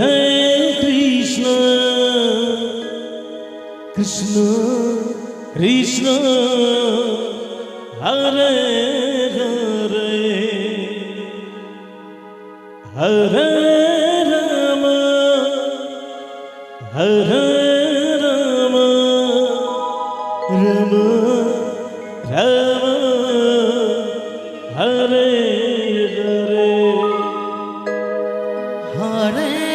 Radhe Krishna Krishna Krishna ഹരേ ഹരേ ഹരേ Rama ഹരേ Rama Rama Rama ഹരേ ഹരേ ഹരേ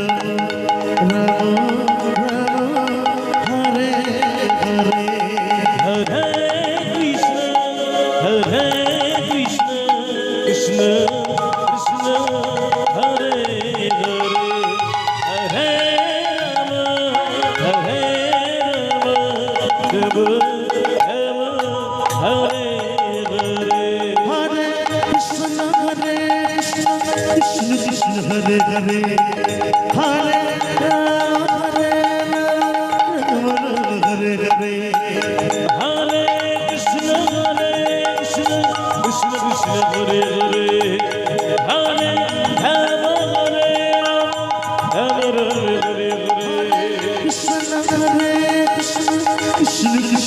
Hare Hare